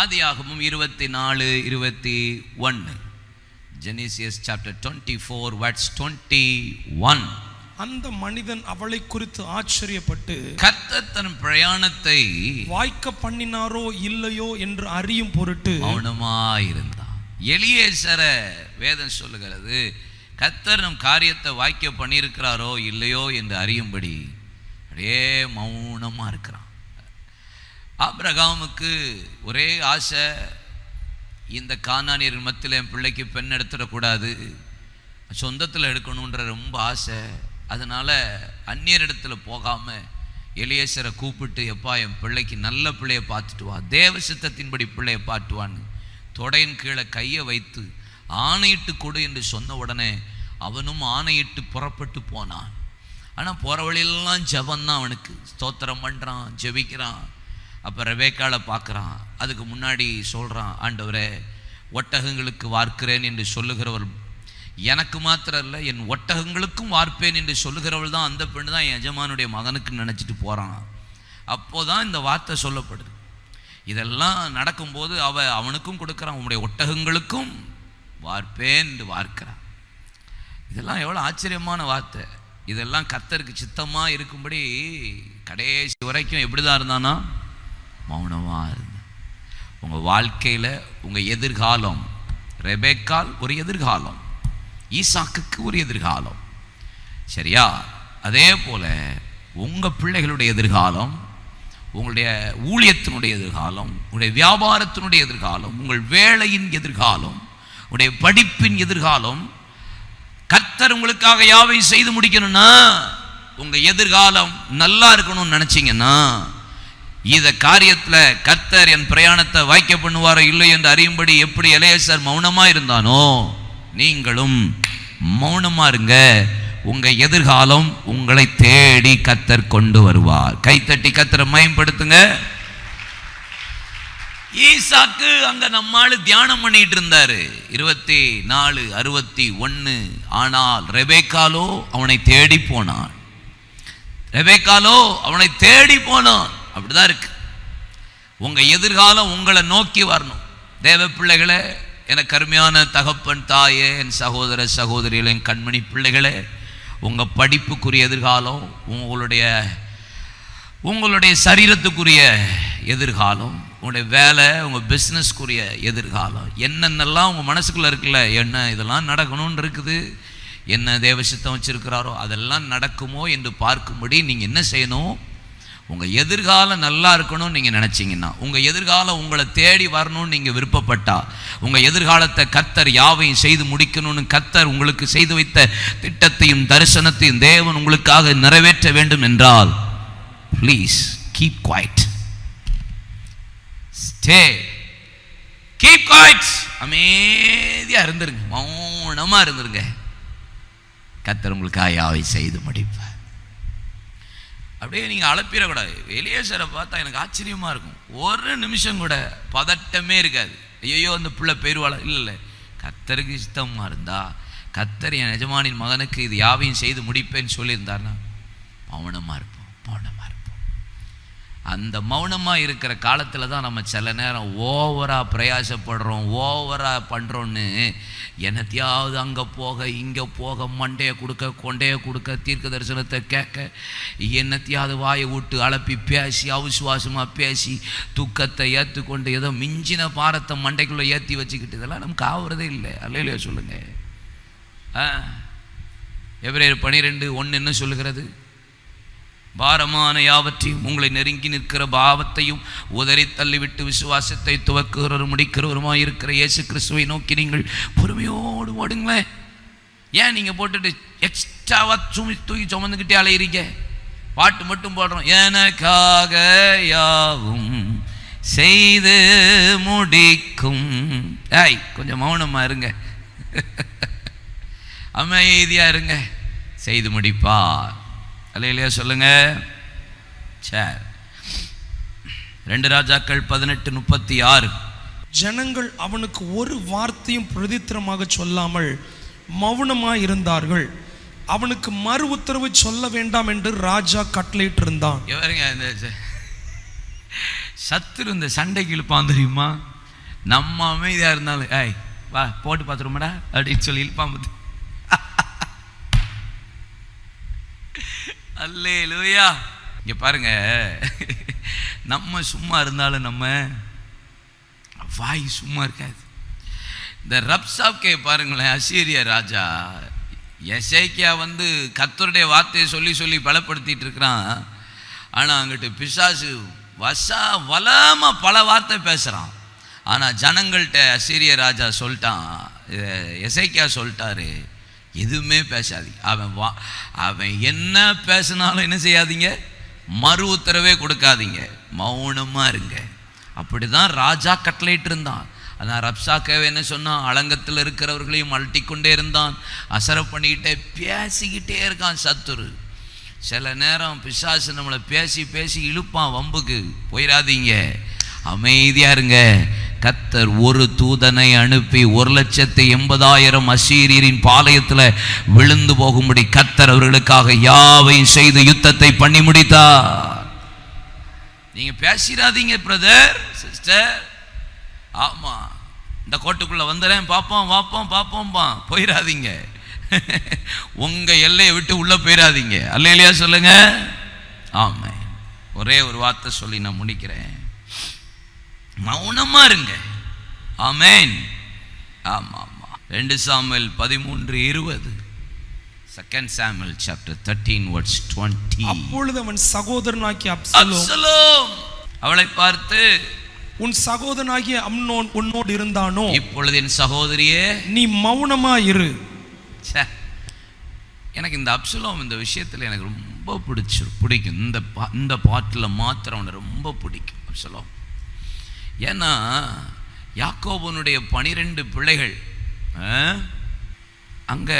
ஆதியாகமும் இருபத்தி நாலு இருபத்தி ஒன்று Genesis chapter twenty four words twenty one அந்த மனிதன் அவளை குறித்து ஆச்சரியப்பட்டு கர்த்தர் தன் பிரயாணத்தை வாய்க்க பண்ணினாரோ இல்லையோ என்று அறியும் பொருட்டு மௌனமாயிருந்தான். எளியேசர வேதம் சொல்லுகிறது கர்த்தர் நம் காரியத்தை வாய்க்க பண்ணியிருக்கிறாரோ இல்லையோ என்று அறியும்படி. அப்படியே மௌனமா இருக்கிறான். ஆப்ரகாமுக்கு ஒரே ஆசை இந்த காணானியர் மத்தியில் என் பிள்ளைக்கு பெண் எடுத்துடக்கூடாது. சொந்தத்தில் எடுக்கணுன்ற ரொம்ப ஆசை. அதனால் அந்நியர் இடத்துல போகாம எலியேசரை கூப்பிட்டு எப்பா என் பிள்ளைக்கு நல்ல பிள்ளையை பார்த்துட்டு வா. தேவ சித்தத்தின்படி பிள்ளையை பார்த்துவான்னு தொடையின் கீழே கையை வைத்து ஆணையிட்டு கொடு என்று சொன்ன உடனே அவனும் ஆணையிட்டு புறப்பட்டு போனான். ஆனால் போகிற வழியெல்லாம் ஜபந்தான் அவனுக்கு. ஸ்தோத்திரம் பண்ணுறான் ஜெபிக்கிறான். அப்போ ரெபேக்காளை பார்க்குறான். அதுக்கு முன்னாடி சொல்கிறான் ஆண்டவரே ஒட்டகங்களுக்கு வார்க்கிறேன் என்று சொல்லுகிறவர் எனக்கு மாத்திரம் இல்லை என் ஒட்டகங்களுக்கும் வார்ப்பேன் என்று சொல்லுகிறவள் தான் அந்த பெண்ணு தான் என் எஜமானுடைய மகனுக்கு நினச்சிட்டு போகிறான் அப்போ தான் இந்த வார்த்தை சொல்லப்படுது. இதெல்லாம் நடக்கும்போது அவ அவனுக்கும் கொடுக்குறான் உன்னுடைய ஒட்டகங்களுக்கும் வார்ப்பேன் என்று வார்க்கிறான். இதெல்லாம் எவ்வளோ ஆச்சரியமான வார்த்தை. இதெல்லாம் கத்தருக்கு சித்தமாக இருக்கும்படி கடைசி வரைக்கும் எப்படி தான் இருந்தானா? மௌனமாக இருந்தான் உங்கள் வாழ்க்கையில் உங்கள் எதிர்காலம் ரெபேக்கால் ஒரு எதிர்காலம் ஈசாக்குக்கு ஒரு எதிர்காலம். சரியா? அதே போல் உங்கள் பிள்ளைகளுடைய எதிர்காலம் உங்களுடைய ஊழியத்தினுடைய எதிர்காலம் உங்களுடைய வியாபாரத்தினுடைய எதிர்காலம் உங்கள் வேலையின் எதிர்காலம் உங்களுடைய படிப்பின் எதிர்காலம் கத்தர் உங்களுக்காக யாவை செய்து முடிக்கணும்னா உங்கள் எதிர்காலம் நல்லா இருக்கணும்னு நினச்சிங்கன்னா இத காரியத்தில் கர்த்தர் என் பிரயாணத்தை வாய்க்க பண்ணுவாரோ இல்லை என்று அறியும்படி எப்படி இளையசர் மௌனமாக இருந்தானோ நீங்களும் மௌனமா இருங்க. உங்கள் எதிர்காலம் உங்களை தேடி கத்தர் கொண்டு வருவார். கைத்தட்டி கத்தரை மயம்படுத்துங்க ஈசாக்கு அங்கே நம்மாளு தியானம் பண்ணிட்டு இருந்தாரு. இருபத்தி நாலு அறுபத்தி ஒன்று ஆனால் ரெபேக்காலோ அவனை தேடி போனான். ரெபேக்காலோ அவனை தேடி போனான். அப்படிதான் இருக்கு. உங்க எதிர்காலம் உங்களை நோக்கி வரணும். தேவ பிள்ளைகளே எனக்கு அருமையான தகப்பன் தாயே என் சகோதர சகோதரிகள் என் கண்மணி பிள்ளைகளே உங்கள் படிப்புக்குரிய எதிர்காலம் உங்களுடைய உங்களுடைய சரீரத்துக்குரிய எதிர்காலம் உங்களுடைய வேலை உங்கள் பிஸ்னஸ்க்குரிய எதிர்காலம் என்னென்னலாம் உங்கள் மனசுக்குள்ளே இருக்குல்ல என்ன இதெல்லாம் நடக்கணும்னு இருக்குது என்ன தேவசித்தம் வச்சுருக்கிறாரோ அதெல்லாம் நடக்குமோ என்று பார்க்கும்படி நீங்கள் என்ன செய்யணும்? உங்கள் எதிர்காலம் நல்லா இருக்கணும்னு நீங்கள் நினச்சிங்கன்னா உங்கள் எதிர்காலம் உங்களை தேடி வரணும்னு நீங்கள் விருப்பப்பட்டா உங்கள் எதிர்காலத்தை கத்தர் யாவையும் செய்து முடிக்கணும்னு கத்தர் உங்களுக்கு செய்து வைத்த திட்டத்தையும் தரிசனத்தையும் தேவன் உங்களுக்காக நிறைவேற்ற வேண்டும் என்றால் please keep quiet stay keep quiet அமைதியாக இருந்துருங்க. மௌனமாக இருந்துருங்க. கத்தர் உங்களுக்காக யாவை செய்து முடிப்பார். அப்படியே நீங்கள் அழப்பிடக்கூடாது எலியேசரை பார்த்தா எனக்கு ஆச்சரியமாக இருக்கும். ஒரு நிமிஷம் கூட பதட்டமே இருக்காது. ஐயோ அந்த பிள்ளை பெருவாள? இல்லை இல்லை. கத்தருக்கு இஷ்டமாக இருந்தா கத்தர் என் எஜமானின் மகனுக்கு இது யாவையும் செய்து முடிப்பேன்னு சொல்லியிருந்தார்னா மௌனமாக இருப்பேன் அந்த மௌனமாக இருக்கிற காலத்தில் தான் நம்ம சில நேரம் ஓவராக பிரயாசப்படுறோம் ஓவராக பண்ணுறோன்னு என்னத்தையாவது அங்கே போக இங்கே போக மண்டையை கொடுக்க கொண்டையை கொடுக்க தீர்க்க தரிசனத்தை கேட்க என்னத்தையாவது வாயை விட்டு அலப்பி பேசி அவிசுவாசமாக பேசி துக்கத்தை ஏற்றுக்கொண்டு ஏதோ மிஞ்சின பாரத்தை மண்டைக்குள்ளே ஏற்றி வச்சுக்கிட்டு இதெல்லாம் நமக்கு ஆகுறதே இல்லை. அல்லையிலையோ சொல்லுங்கள் ஆ எவரேர் பனிரெண்டு ஒன்று என்ன சொல்லுகிறது. பாரமான யாவற்றையும் உங்களை நெருங்கி நிற்கிற பாவத்தையும் உதறி தள்ளிவிட்டு விசுவாசத்தை துவக்குகிறவரும் முடிக்கிறவருமாய் இருக்கிற இயேசு கிறிஸ்துவை நோக்கி நீங்கள் பொறுமையோடு ஓடுங்களேன். ஏன் நீங்கள் போட்டுட்டு எக்ஸ்ட்ராவாக சுமி தூக்கி சுமந்துக்கிட்டே அலையிறீங்க? பாட்டு மட்டும் போடுறோம். எனக்காக யாவும் செய்து முடிக்கும். ஏய் கொஞ்சம் மௌனமா இருங்க. அமைதியாக இருங்க. செய்து முடிப்பார். அல்லையிலையா சொல்லுங்க. சரி ரெண்டு ராஜாக்கள் பதினெட்டு முப்பத்தி ஆறு. ஜனங்கள் அவனுக்கு ஒரு வார்த்தையும் பிரதித்திரமாக சொல்லாமல் மௌனமாய் இருந்தார்கள். அவனுக்கு மறு உத்தரவு சொல்ல வேண்டாம் என்று ராஜா கட்டளையிட்டிருந்தான். எவருங்க இந்த சத்துரு இந்த சண்டைக்கு இழுப்பான் தெரியுமா? நம்ம அமைதியா இருந்தாலும் ஏய் வா போட்டு பார்த்துருமாடா அப்படின்னு சொல்லி இழுப்பான் அல்லே லூயா இங்கே பாருங்க. நம்ம சும்மா இருந்தாலும் நம்ம வாய் சும்மா இருக்காது. இந்த ரப்சாப்கே பாருங்களேன் அசீரிய ராஜா. எசைக்கியா வந்து கத்தருடைய வார்த்தையை சொல்லி சொல்லி பலப்படுத்திட்டு இருக்கிறான். ஆனால் அங்கிட்டு பிசாசு வசா வளமாக பல வார்த்தை பேசுகிறான் ஆனால் ஜனங்கள்கிட்ட அசீரிய ராஜா சொல்லிட்டான். எசைக்கியா சொல்லிட்டாரு. எதுவுமே பேசாதீங்க அவன் வா அவன் என்ன பேசினாலும் என்ன செய்யாதீங்க? மறு உத்தரவே கொடுக்காதீங்க. மௌனமாக இருங்க. அப்படி தான் ராஜா கட்டளையிட்டு இருந்தான். அதான் ரப்சாக்கவே என்ன சொன்னான்? அலங்கத்தில் இருக்கிறவர்களையும் அழட்டிக்கொண்டே இருந்தான். அசர பண்ணிக்கிட்டே பேசிக்கிட்டே இருக்கான் சத்துரு. சில நேரம் பிசாசு நம்மளை பேசி பேசி இழுப்பான் வம்புக்கு. போயிடாதீங்க. அமைதியாக இருங்க. கத்தர் ஒரு தூதனை அனுப்பி ஒரு லட்சத்து எண்பதாயிரம் அசீரியரின் பாளையத்தில் விழுந்து போகும்படி கத்தர் அவர்களுக்காக யாவையும் செய்து யுத்தத்தை பண்ணி முடித்தா நீங்க பேசிடாதீங்க பிரதர் சிஸ்டர் ஆமா இந்த கோட்டுக்குள்ள வந்துடுறேன் பார்ப்போம் பார்ப்போம் பார்ப்போம்பா போயிடாதீங்க உங்க எல்லையை விட்டு உள்ள போயிடாதீங்க அல்லையா சொல்லுங்க. ஆமாம் ஒரே ஒரு வார்த்தை சொல்லி நான் முடிக்கிறேன். மௌனமா இருங்க. ஆமென். ஆமா ஆமா ரெண்டு சாமுவேல் பதிமூன்று இருபது. Second Samuel chapter thirteen words twenty அப்பொழுது அவன் சகோதரனாகிய அப்சலோம் அவளை பார்த்து உன் சகோதரனாகிய அம்னோன் உன்னோடு இருந்தானோ? இப்பொழுது என் சகோதரியே நீ மௌனமா இரு. எனக்கு இந்த அப்சலோம் இந்த விஷயத்தில் எனக்கு ரொம்ப பிடிச்சி பிடிக்கும். இந்த பா இந்த பாட்டில் மாத்திரம் அவனை ரொம்ப பிடிக்கும் அப்சலோம். ஏன்னா யாக்கோபனுடைய பனிரெண்டு பிள்ளைகள் அங்கே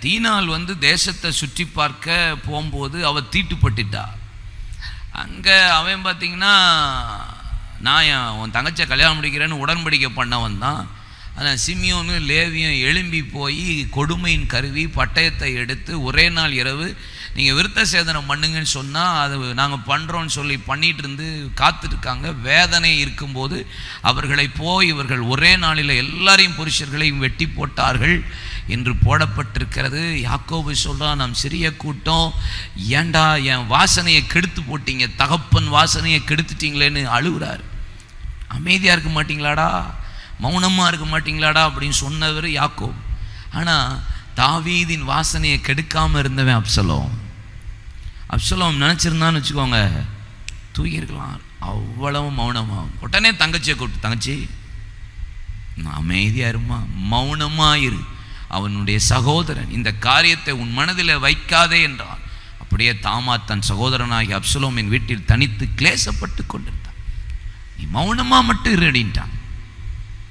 தீனால் வந்து தேசத்தை சுற்றி பார்க்க போகும்போது அவள் தீட்டுப்பட்டுட்டா. அங்கே அவன் பார்த்தீங்கன்னா நான் என் உன் தங்கச்சை கல்யாணம் முடிக்கிறேன்னு உடன்படிக்கை பண்ணவன் தான். ஆனால் சிமியோனும் லேவியும் எழும்பி போய் கொடுமையின் கருவி பட்டயத்தை எடுத்து ஒரே நாள் இரவு நீங்கள் விருத்த சேதனம் பண்ணுங்கன்னு சொன்னால் அது நாங்கள் பண்ணுறோன்னு சொல்லி பண்ணிட்டு இருந்து காத்துட்ருக்காங்க வேதனை இருக்கும்போது அவர்களை போய் இவர்கள் ஒரே நாளில் எல்லாரையும் புருஷர்களையும் வெட்டி போட்டார்கள் என்று போடப்பட்டிருக்கிறது. யாக்கோபு சொல்கிறான் நாம் சிறிய கூட்டம் ஏண்டா என் வாசனையை கெடுத்து போட்டீங்க? தகப்பன் வாசனையை கெடுத்துட்டீங்களேன்னு அழுகுறாரு. அமைதியாக இருக்க மாட்டிங்களாடா? மௌனமாக இருக்க மாட்டிங்களாடா? அப்படின்னு சொன்னவர் யாக்கோ ஆனால் தாவீதின் வாசனையை கெடுக்காமல் இருந்தவன் அப்சலோம். அப்சலோம் நினச்சிருந்தான்னு வச்சுக்கோங்க தூக்கியிருக்கலாம் அவ்வளவு மௌனமாகும் உடனே தங்கச்சியை கூப்பிட்டு தங்கச்சி நான் இருமா மௌனமாயிரு. இரு அவனுடைய சகோதரன் இந்த காரியத்தை உன் மனதில் வைக்காதே என்றான். அப்படியே தாமா தன் சகோதரனாகி அப்சலோமின் வீட்டில் தனித்து கிளேசப்பட்டு கொண்டிருந்தான். நீ மௌனமாக மட்டும் இரு அப்படின்ட்டான்.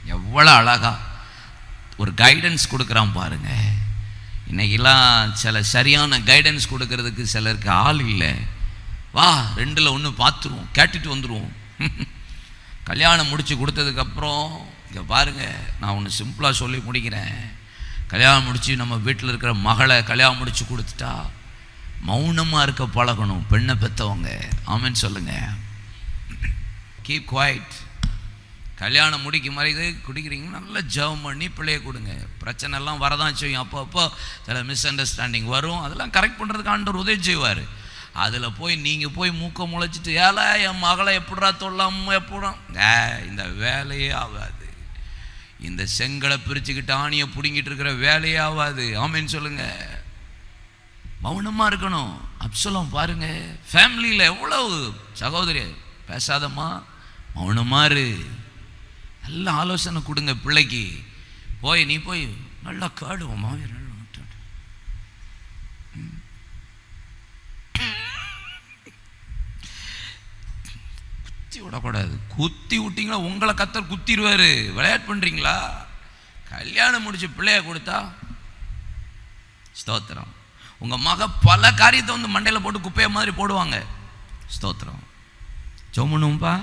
எவ்வளோ அழகா ஒரு கைடன்ஸ் கொடுக்குறான் பாருங்கள் இன்னைக்கெல்லாம் சில சரியான கைடன்ஸ் கொடுக்கறதுக்கு சிலருக்கு ஆள் இல்லை. வா ரெண்டில் ஒன்று பார்த்துருவோம் கேட்டுட்டு வந்துடுவோம் கல்யாணம் முடித்து கொடுத்ததுக்கப்புறம் இங்கே பாருங்கள் நான் ஒன்று சிம்பிளாக சொல்லி முடிக்கிறேன். கல்யாணம் முடித்து நம்ம வீட்டில் இருக்கிற மகளை கல்யாணம் முடித்து கொடுத்துட்டா மௌனமாக இருக்க பழகணும் பெண்ணை பெற்றவங்க ஆமென்னு சொல்லுங்கள் கீப் குவாய்ட் கல்யாணம் முடிக்கும் மாதிரி குடிக்கிறீங்க நல்லா ஜெபம் பண்ணி பிள்ளைய கொடுங்க. பிரச்சனை எல்லாம் வரதான் செய்யும். அப்போ அப்போ சில மிஸ் அண்டர்ஸ்டாண்டிங் வரும். அதெல்லாம் கரெக்ட் பண்ணுறதுக்கு ஆண்டவர் உதவி செய்வார். அதில் போய் நீங்கள் போய் மூக்க முளைச்சிட்டு ஏழை என் மகளை எப்படா தொல்லாம எப்படா ஏ இந்த வேலையே ஆகாது. இந்த செங்கலை பிரிச்சுக்கிட்டு ஆணியை பிடுங்கிட்டு இருக்கிற வேலையே ஆகாது. ஆமின்னு சொல்லுங்கள் மௌனமாக இருக்கணும். அப்சலம் பாருங்க. ஃபேமிலியில் எவ்வளவு சகோதரி பேசாதம்மா. மௌனமாக இரு. நல்ல ஆலோசனை கொடுங்க பிள்ளைக்கு. போய் நீ போய் நல்லா காடுவோம் மாமியார் நல்லா குத்தி விடக்கூடாது. குத்தி விட்டிங்களா உங்களை கத்தர் குத்திடுவாரு. விளையாட்டு பண்ணுறீங்களா கல்யாணம் முடிச்சு பிள்ளைய கொடுத்தா ஸ்தோத்திரம். உங்கள் மக பல காரியத்தை வந்து மண்டையில் போட்டு குப்பையை மாதிரி போடுவாங்க. ஸ்தோத்திரம். சொம்முணும்பா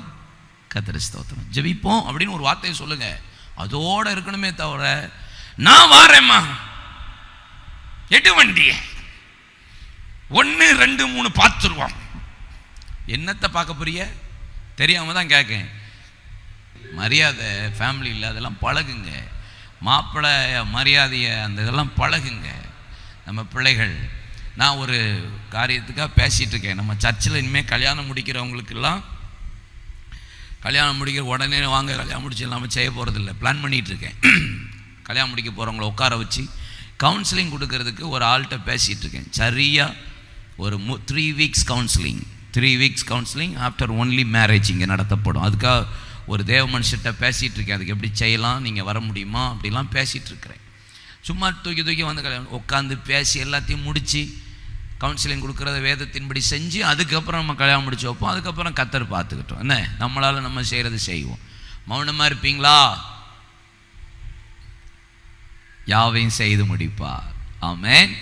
கத்திர ஸ்தோத்திரம். ஜெபிப்போம் அப்படின்னு ஒரு வார்த்தையை சொல்லுங்க. அதோட இருக்கணுமே தவிர நான் வாரேம்மா. எட்டு வண்டிய. ஒன்று ரெண்டு மூணு பார்த்துருவோம். என்னத்தை பார்க்க போறிய தெரியாமல் தான் கேட்கேன் மரியாதை ஃபேமிலியில் அதெல்லாம் பழகுங்க. மாப்பிள்ளை மரியாதையை அந்த இதெல்லாம் பழகுங்க. நம்ம பிள்ளைகள் நான் ஒரு காரியத்துக்காக பேசிகிட்டு இருக்கேன். நம்ம சர்ச்சில் இனிமேல் கல்யாணம் முடிக்கிறவங்களுக்கெல்லாம் கல்யாணம் முடிக்கிற உடனே வாங்க கல்யாணம் முடிச்சு நம்ம செய்ய போகிறதில்ல பிளான் பண்ணிகிட்டு இருக்கேன் கல்யாணம் முடிக்க போகிறவங்கள உட்கார வச்சு கவுன்சிலிங் கொடுக்கறதுக்கு ஒரு ஆள்கிட்ட பேசிகிட்டு இருக்கேன் சரியாக ஒரு மு three weeks counselling three weeks counselling after only marriage இங்கே நடத்தப்படும். அதுக்காக ஒரு தேவ மனுஷர்கிட்ட பேசிகிட்டு இருக்கேன் அதுக்கு எப்படி செய்யலாம் நீங்கள் வர முடியுமா அப்படிலாம் பேசிகிட்டு இருக்கிறேன் சும்மா தூக்கி தூக்கி வந்து கல்யாணம் உட்காந்து பேசி எல்லாத்தையும் முடித்து கவுன்சிலிங் கொடுக்குறத வேதத்தின்படி செஞ்சு அதுக்கப்புறம் நம்ம கல்யாணம் முடிச்சு வைப்போம். அதுக்கப்புறம் கத்தர் பார்த்துக்கிட்டோம். என்ன? நம்மளால் நம்ம செய்கிறது செய்வோம். மௌனமாக இருப்பீங்களா? யாவையும் செய்து முடிப்பார். ஆமேன்.